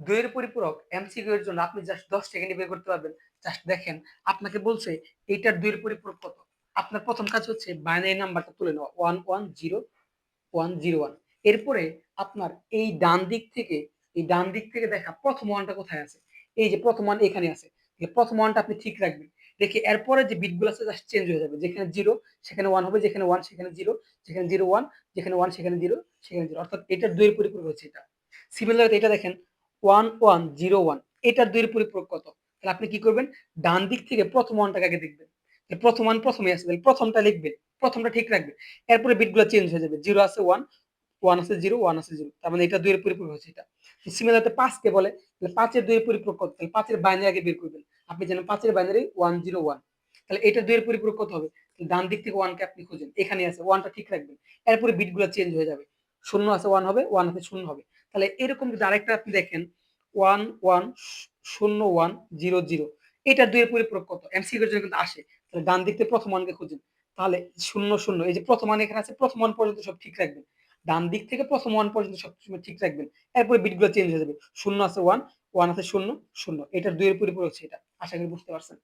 দুইয়ের পরিপূরক এমসিকিউ এর জন্য আপনি জাস্ট দশ সেকেন্ডে বের করতে পারবেন। জাস্ট দেখেন, আপনাকে বলছে এইটার দুইয়ের পরিপূরক কত? আপনার প্রথম কাজ হচ্ছে বাইনারি নাম্বারটা তুলে নেওয়া। One one zero one zero one এরপরে আপনার এই ডান দিক থেকে, এই ডান দিক থেকে দেখা প্রথম ওয়ানটা কোথায় আছে? এই যে প্রথম ওয়ান এখানে আছে। প্রথম ওয়ানটা আপনি ঠিক রাখবেন। রেখে এরপরে যে বিটগুলো আছে জাস্ট চেঞ্জ হয়ে যাবে। যেখানে জিরো সেখানে ওয়ান হবে, যেখানে ওয়ান সেখানে জিরো যেখানে জিরো ওয়ান যেখানে ওয়ান সেখানে জিরো সেখানে জিরো অর্থাৎ এটার দুইয়ের পরিপূরক হচ্ছে এটা। সিমিলার এটা দেখেন ওয়ান ওয়ান জিরো ওয়ান এটার দুইয়ের পরিপূরক কত? তাহলে আপনি কি করবেন? ডান দিক থেকে প্রথম ওয়ানটাকে আগে দেখবেন। প্রথম ওয়ান প্রথমে তাহলে প্রথমটা লিখবেন। প্রথমটা ঠিক রাখবেন। এরপরে বিটগুলো চেঞ্জ হয়ে যাবে। জিরো আছে ওয়ান ওয়ান আছে জিরো ওয়ান আছে জিরো তার মানে এটা দুইয়ের পরিপূরক হচ্ছে এটা। সিমিলারতে পাঁচকে বলে, তাহলে পাঁচের দুইয়ের পরিপূরক কত? তাহলে পাঁচের বাইনারি আগে বের করবেন। আপনি জানেন পাঁচের বাইনারি ওয়ান জিরো ওয়ান তাহলে এটা দুইয়ের পরিপূরক কত হবে? ডান দিক থেকে ওয়ানকে আপনি খুঁজেন। এখানে আছে। ওয়ানটা ঠিক রাখবেন। এরপরে বিটগুলো চেঞ্জ হয়ে যাবে। শূন্য আছে ওয়ান হবে ওয়ান আছে শূন্য হবে। তাহলে এরকম যদি আরেকটা আপনি দেখেন ওয়ান ওয়ান শূন্য ওয়ান জিরো জিরো এটা দুইয়ের পরিপূরক কত? এমসিকিউর জন্য কিন্তু আসে। তাহলে ডান দিক থেকে প্রথম ওয়ানকে খুঁজেন। তাহলে শূন্য শূন্য, এই যে প্রথম ওয়ান এখানে আছে, প্রথম ওয়ান পর্যন্ত সব ঠিক রাখবেন। ডান দিক থেকে প্রথম ওয়ান পর্যন্ত সব সময় ঠিক রাখবেন। এরপরে বিটগুলো চেঞ্জ হয়ে যাবে। শূন্য আছে ওয়ান ওয়ান আছে শূন্য শূন্য। এটার দুইয়ের পরিপূরক এটা। আশা করি বুঝতে পারছেন।